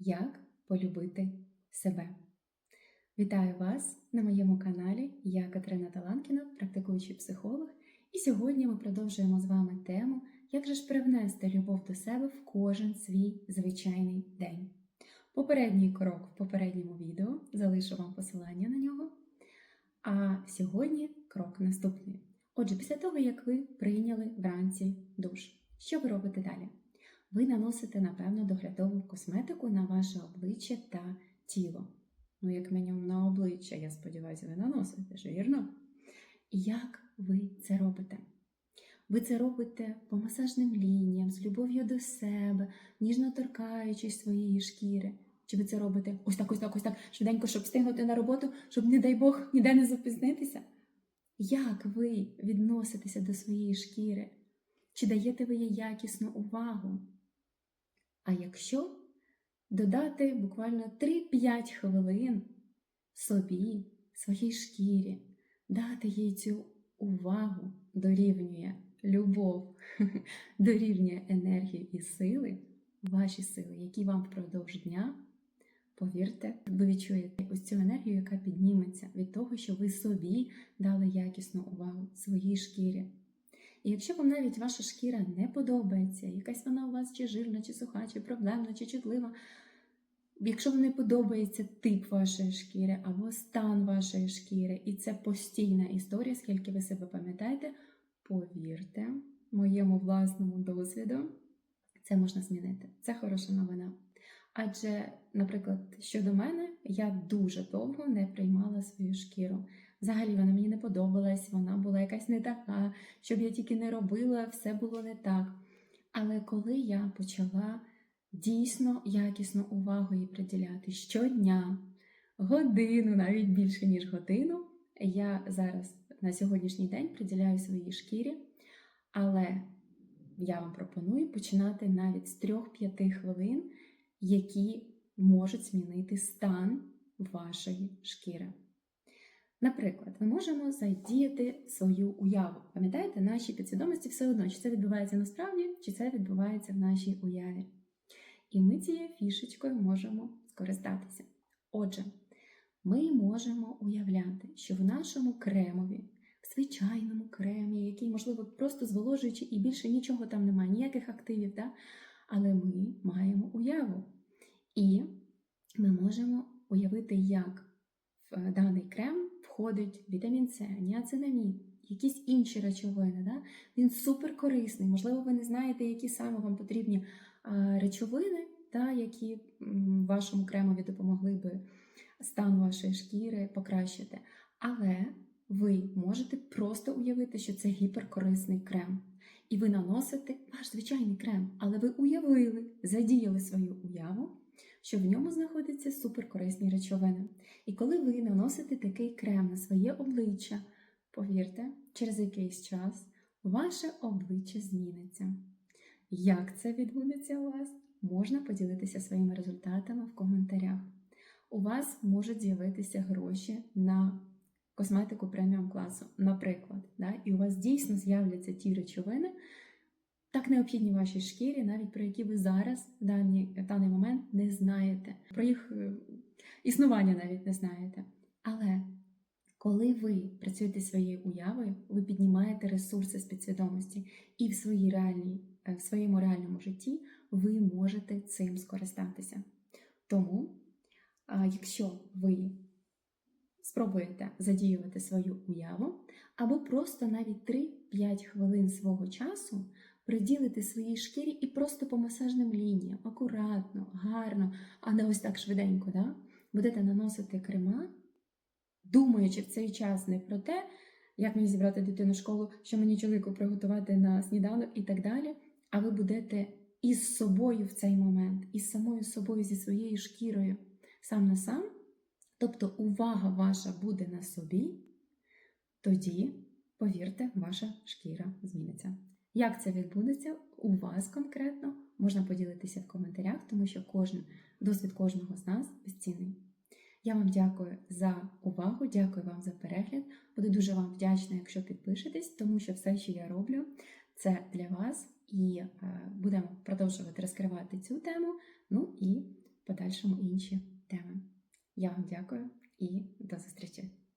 Як полюбити себе. Вітаю вас на моєму каналі. Я Катерина Таланкіна, практикуючий психолог, і сьогодні ми продовжуємо з вами тему, як же ж привнести любов до себе в кожен свій звичайний день. Попередній крок в попередньому відео залишу вам посилання на нього. А сьогодні крок наступний. Отже, після того, як ви прийняли вранці душ, що ви робите далі? Ви наносите, напевно, доглядову косметику на ваше обличчя та тіло. Ну, як мінімум на обличчя, я сподіваюся, ви наносите ж, вірно? І як ви це робите? Ви це робите по масажним лініям, з любов'ю до себе, ніжно торкаючись своєї шкіри. Чи ви це робите ось так, ось так, ось так, швиденько, щоб встигнути на роботу, щоб, не дай Бог, ніде не запізнитися? Як ви відноситеся до своєї шкіри? Чи даєте ви їй якісну увагу? А якщо додати буквально 3-5 хвилин собі, своїй шкірі, дати їй цю увагу дорівнює любов, дорівнює енергію і сили, ваші сили, які вам впродовж дня, повірте, ви відчуєте ось цю енергію, яка підніметься від того, що ви собі дали якісну увагу своїй шкірі. І якщо вам навіть ваша шкіра не подобається, якась вона у вас чи жирна, чи суха, чи проблемна, чи чутлива, якщо вам не подобається тип вашої шкіри або стан вашої шкіри, і це постійна історія, скільки ви себе пам'ятаєте, повірте моєму власному досвіду, це можна змінити. Це хороша новина. Адже, наприклад, щодо мене, я дуже довго не приймала свою шкіру. Взагалі вона мені не подобалась, вона була якась не така, щоб я тільки не робила, все було не так. Але коли я почала дійсно якісну увагу їй приділяти щодня, годину, навіть більше, ніж годину, я зараз на сьогоднішній день приділяю своїй шкірі, але я вам пропоную починати навіть з 3-5 хвилин, які можуть змінити стан вашої шкіри. Наприклад, ми можемо задіяти свою уяву. Пам'ятаєте, наші підсвідомості все одно, чи це відбувається насправді, чи це відбувається в нашій уяві. І ми цією фішечкою можемо скористатися. Отже, ми можемо уявляти, що в нашому кремові, в звичайному кремі, який, можливо, просто зволожуючий і більше нічого там немає, ніяких активів, да? але ми маємо уяву. І ми можемо уявити, як в даний крем входить вітамін С, ніацинамід, якісь інші речовини. Да? Він супер корисний. Можливо, ви не знаєте, які саме вам потрібні речовини, да, які вашому кремові допомогли би стан вашої шкіри покращити. Але ви можете просто уявити, що це гіперкорисний крем. І ви наносите ваш звичайний крем, але ви уявили, задіяли свою уяву, що в ньому знаходяться суперкорисні речовини. І коли ви наносите такий крем на своє обличчя, повірте, через якийсь час ваше обличчя зміниться. Як це відбудеться у вас? Можна поділитися своїми результатами в коментарях. У вас можуть з'явитися гроші на косметику преміум класу, наприклад, да? і у вас дійсно з'являться ті речовини, так необхідні вашій шкірі, навіть про які ви зараз в даний, в даний момент не знаєте, про їх е, існування навіть не знаєте. Але коли ви працюєте своєю уявою, ви піднімаєте ресурси з підсвідомості, і в, своїй реальній, е, в своєму реальному житті ви можете цим скористатися. Тому, якщо ви спробуєте задіювати свою уяву, або просто навіть 3-5 хвилин свого часу приділити своїй шкірі і просто по масажним лініям, акуратно, гарно, а не ось так швиденько, да? будете наносити крема, думаючи в цей час не про те, як мені зібрати дитину в школу, що мені чоловіку приготувати на сніданок і так далі, а ви будете із собою в цей момент, із самою собою, зі своєю шкірою, сам на сам, тобто увага ваша буде на собі, тоді, повірте, ваша шкіра зміниться. Як це відбудеться у вас конкретно, можна поділитися в коментарях, тому що кожен досвід кожного з нас безцінний. Я вам дякую за увагу, дякую вам за перегляд. Буду дуже вам вдячна, якщо підпишетесь, тому що все, що я роблю, це для вас, і е, будемо продовжувати розкривати цю тему. Ну і подальшому інші теми. Я вам дякую і до зустрічі!